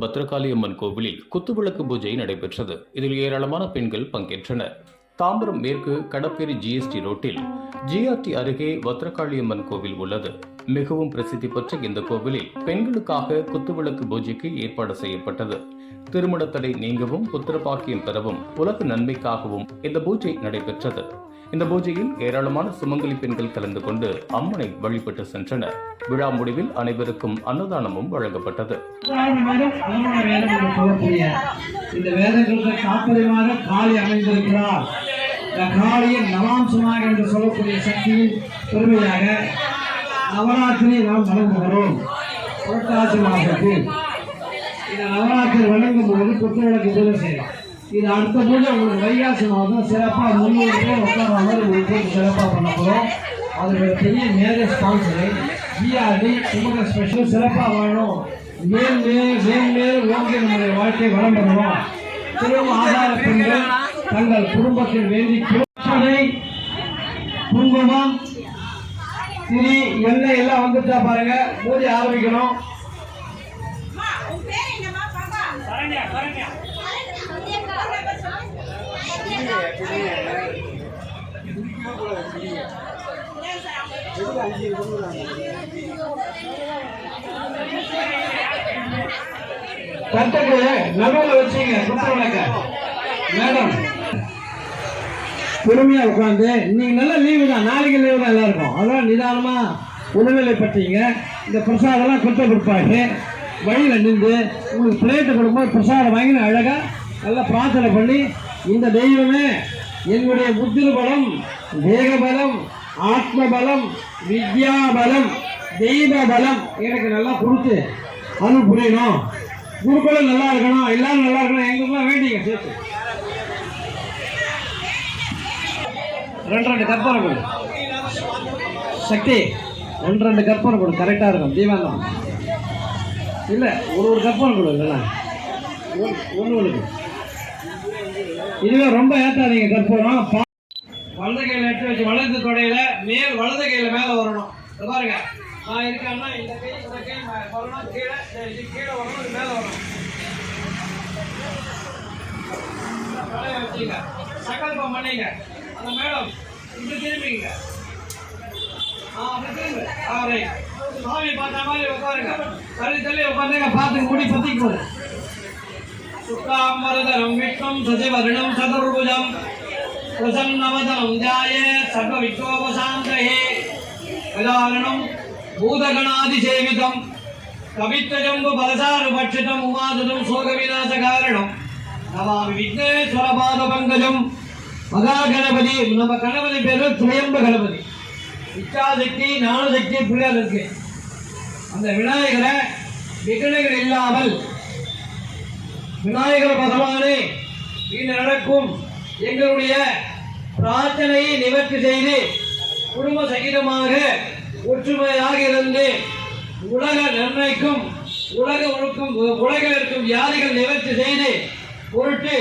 பத்ரகாளியம்மன் கோவிலில் குத்துவிளக்கு பூஜை நடைபெற்றது. இதில் ஏராளமான பெண்கள் பங்கேற்றனர். தாம்பரம் மேற்கு கடப்பேரி ஜிஎஸ்டி ரோட்டில் ஜிஆர்டி அருகே பத்ரகாளியம்மன் கோவில் உள்ளது. மிகவும் பிரசித்தி பெற்ற இந்த கோவிலில் பெண்களுக்காக குத்துவிளக்கு பூஜைக்கு ஏற்பாடு செய்யப்பட்டது. திருமண தடை நீங்கவும் புத்திரபாக்கியம் பெறவும் உலக நன்மைக்காகவும் இந்த பூஜை நடைபெற்றது. இந்த பூஜையில் ஏராளமான சுமங்கலி பெண்கள் கலந்து கொண்டு அம்மனை வழிபட்டு சென்றனர். விழா முடிவில் அனைவருக்கும் அன்னதானமும் வழங்கப்பட்டது. இந்த வேதங்களுக்கு காப்பதமாக காளி அமைந்திருக்கிறார். இந்த காளியின் நவாம்சமாக என்று சொல்லக்கூடிய சக்தியின் பெருமையாக நவராத்திரி நாம் வழங்குகிறோம் புரட்டாசி மாதத்தில். இந்த நவராத்திரி வழங்கும் போது குத்துவிளக்கு உதவி செய்யலாம். இது அடுத்த பூஜை உங்களுக்கு வைகாசி மாதம் சிறப்பாக முன்னூறு பேர் உட்கார மாதிரி ஒரு பூஜை சிறப்பாக பண்ண போகிறோம் அதோட பெரிய மேரேஜ் ஸ்பான்சரு ஜிஆர்டி குமர ஸ்பெஷல் சிறப்பாக வாழணும். மேல் மேல் மேல் மேல் ஓங்கி நம்முடைய வாழ்க்கை வளம் பெறணும் திரும்ப ஆதார பெண்கள் தங்கள் குடும்பத்தில் வேண்டி பூச்சனை, குங்குமம் திரி எண்ணெய் எல்லாம் வந்துட்டா பாருங்க. பூஜை ஆரம்பிக்கணும். கட்டுக்கு நடுவில் வச்சீங்க குத்த மேடம் பொறுமையா உட்காந்து இன்னைக்கு நல்ல லீவு தான். நாளைக்கு லீவு தான் எல்லாருக்கும். அதெல்லாம் நிதானமா உணவுகளை பற்றீங்க இந்த பிரசாதம்லாம் கொடுத்த பிற்பாடு வழியில் நின்று உங்களுக்கு பிளேட்டை கொடுக்கும்போது பிரசாதம் வாங்கி அழகா நல்லா பிரார்த்தனை பண்ணி இந்த தெய்வமே என்னுடைய புத்தி பலம் தேக பலம் ஆத்ம பலம் வித்யா பலம் தெய்வ பலம் எனக்கு நல்லா கொடுத்து அனுப்புறோம் புரியணும். குருக்களும் நல்லா இருக்கணும் எல்லாரும் நல்லா இருக்கணும் எங்களுக்குலாம் வேண்டிங்க சேர்த்து. ரெண்டு ரெண்டு கற்பனை கொடு. சக்தி ரெண்டு ரெண்டு கற்பனை கொடு கரெக்டாக இருக்கும் தீபாவளம் இல்லை ஒரு ஒரு கற்பனை கொடு இல்லைண்ணா ஒன்று ஒன்று இதுவே ரொம்ப ஏற்றாதீங்க கற்பனை வலது கையில் எடுத்து வச்சு வலது தொடையில மேல் வலது கையில் மேலே வரணும். பாருங்க. நான் இருக்கேன்னா இந்த கை இந்த கை ம- வரணும் கீழே சரி, இது கீழே வரணும் இது மேலே வரணும் இந்த தலையை வச்சுங்க சங்கல்பம் பண்ணீங்க அந்த மேடம் இப்படி திரும்பிங்க ஆ அப்படி திரும்ப ஆ ரைட் சாமி பார்த்த மாதிரி உட்காருங்க தள்ளி தள்ளி உட்காந்துங்க பார்த்து முடி பத்திக்கு போகுது சுக்காம்பரதரம் விஷ்ணம் சசிவருணம் சதுர்புஜம் பிரசன்னவதனம் ஜாயே சர்வ விஸ்வோபசாந்தஹே கதாரணம் பூதகணாதிசேவிதம் கவித்வஜம்பு பலசார பட்சிதம் உமாதுதம் சோகவிநாச காரணம் நமாமி விக்னேஸ்வர பாத பங்கஜம் மகா கணபதி நம்ம கணபதி பேரு துயம்ப கணபதி. இச்சாசக்தி ஞானசக்தி பிள்ளையார் இருக்கு. அந்த விநாயகரை விக்னங்கள் இல்லாமல் விநாயகர் பகவானே இன்று நடக்கும் எங்களுடைய பிரார்த்தனையை நிவர்த்தி செய்து குடும்ப சகிதமாக ஒற்றுமையாக இருந்து உலக நிர்ணயிக்கும் உலக ஒழுக்கும் உலகில் இருக்கும் வியாதிகள் நிவர்த்தி செய்து பொருட்டு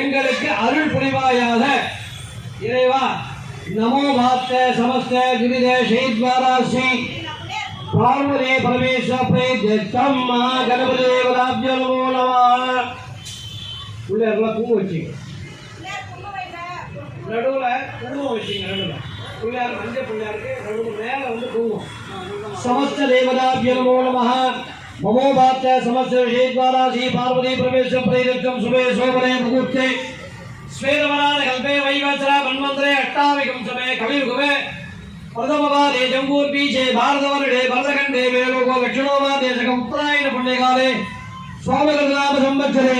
எங்களுக்கு அருள் புரிவாயாக. இறைவா நமோ பாத்த சமஸ்த கிரித ஷெய்த்வாராசி பார்வதே பரமேஸ்வர பிரேத்தம் மகா கணபதி தேவதாபியோ நமோ. நமः உள்ள எல்லாம் பூ வச்சுங்க. நடுவுல குங்குமம் வச்சுங்க நடுவுல. பிள்ளையார் மஞ்சள் பிள்ளையாருக்கு ரெண்டு மேல வந்து தூங்கும் சமஸ்த தேவதாபியோ நமோ நமः மமோ பாத்த சமஸ்த விஷயத்வாராசி பார்வதி பிரவேசம் பிரேத்தம் சுபே சோபனே முகூர்த்தே. ஸ்வேதவரான கல்பே வைவத்ரா மன்வந்தரே அட்டாவிகம் சமே கவியுகமே பிரதமவாதே ஜம்பூர்பீஜே பாரதவருடே பரதகண்டே வேலோகோ தட்சிணோவா தேசக உத்தராயண புண்ணியகாலே சுவாமிகர்நாம சம்பத்சரே.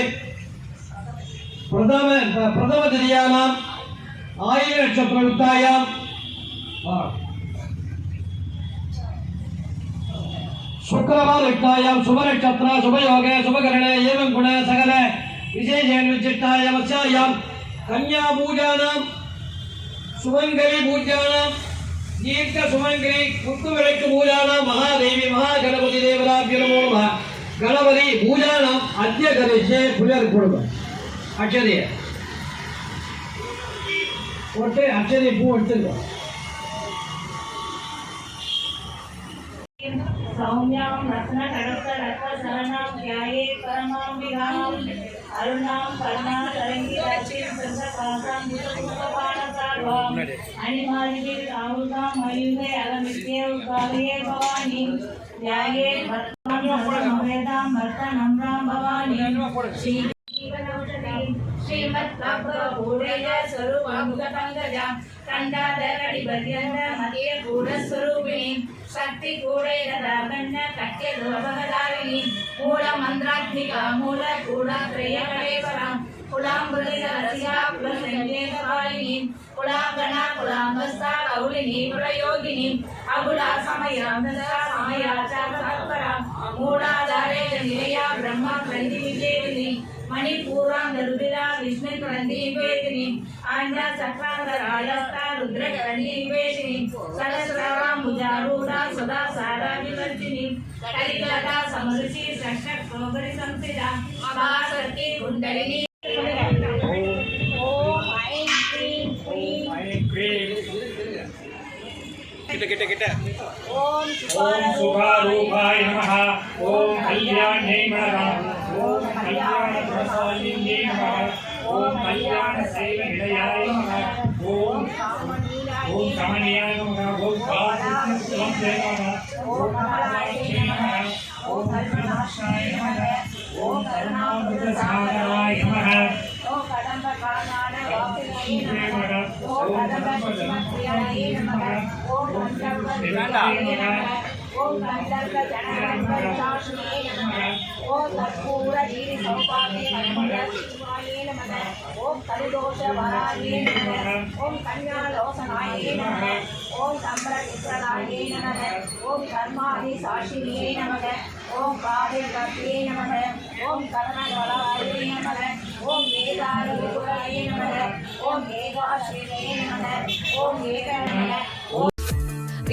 பிரதம பிரதம திரியானாம் ஆயிர நட்சத்திர யுக்தாயாம் शुक्रवार युक्तायां शुभ नक्षत्र शुभ योगे शुभ करणे एवं गुण सकल विशेषेण विशिष्टाय वत्स्यायां कन्या पूजानां சுமங்கலி பூஜானாம் தீர்க்க சுமங்கலி குத்து விளக்கு பூஜானாம் மகாதேவி மகாகணபதி தேவதாபிய நமோ நமः கணபதி பூஜானாம் அத்திய கரிஷே புரியர் கொடுக்கும் அக்ஷதைய போட்டு அக்ஷதை பூ எடுத்துருக்கோம் सौम्यां रत्नकडब्धरत्नसरणां ध्याये परमां विहां अरुणां कर्णां तरङ्गिराचिं चन्द्रकान्तां वितुपाणसार्वाम् अनिमादिभिः राहुतां मयूरे अगमित्ये उद्भावये भवानी ध्याये भर्तां भर्तनम्रां भवानी। श्रीमद्भूडेय स्वरूपं मुखपङ्कजाम् ಕಂಡಾದ ಕಡಿ ಬದಿಯಂದ ಮತಿಯ ಗೂಢ ಸ್ವರೂಪಿಣಿ ಶಕ್ತಿ ಕೂಡ ಇರದ ಬಣ್ಣ ಕಟ್ಟೆದು ಅಭಗಧಾರಿಣಿ ಮೂಲ ಮಂತ್ರಾತ್ಮಿಕ ಮೂಲ ಗೂಢ ಕ್ರಿಯ ಕಳೇವರ ಕುಲಾಂಬುಲಿತ ರಸಿಯ ಕುಲಸಂಗೇತಪಾಲಿನಿ ಕುಲಾಂಗಣ ಕುಲಾಂಬಸ್ತ ಕೌಲಿನಿ ಪ್ರಯೋಗಿನಿ ಅಗುಲ ಸಮಯ ಮೃತ ಸಮಯ ಚಾಪರ ಮೂಲಾಧಾರೆ ನಿಲಯ ಬ್ರಹ್ಮ ಗ್ರಂಥಿ ವಿಜಯವಿನಿ ಮಣಿಪೂರಾಂಗ ರುದಿರ ವಿಷ್ಣು ಗ್ರಂಥಿ ವೇದಿನಿ ಆಂಡ ಚಕ್ರಾಂಗ ರಾಜಸ್ಥ रुद्रकरनिर्वेशिनी सहस्राराम्बुजारूढा सदा सारा ओम शुभारूपाय नमः. ओम कल्याणे नमः. ओम कल्याण प्रसादिने नमः. ओम कल्याण सेवनाय नमः. ओम ओम कमलियाय नमः ओम वासुदेवाय नमः ओम कमलाय नमः ओम हरिनाशाय नमः ओम करुणामृतसागराय नमः ओम कदम्बकानाय वासुदेवाय नमः ओम कदम्बकमत्रियाय नमः ओम कदम्बकमत्रियाय नमः ओम कदम्बकजनकमत्रियाय नमः ओम कपूरजीरि सौपाके नमः। ओम कलिदोष वराये नमः ओम कन्यालोसनाये नमः ओम सम्रक्षणाये नमः ओम कर्मादि साक्षिणे नमः ओम कार्यकर्त्ये नमः ओम कर्णवलाये नमः ओम वेदानुकूलाये नमः ओम एकाश्रिणे नमः ओम एकरणे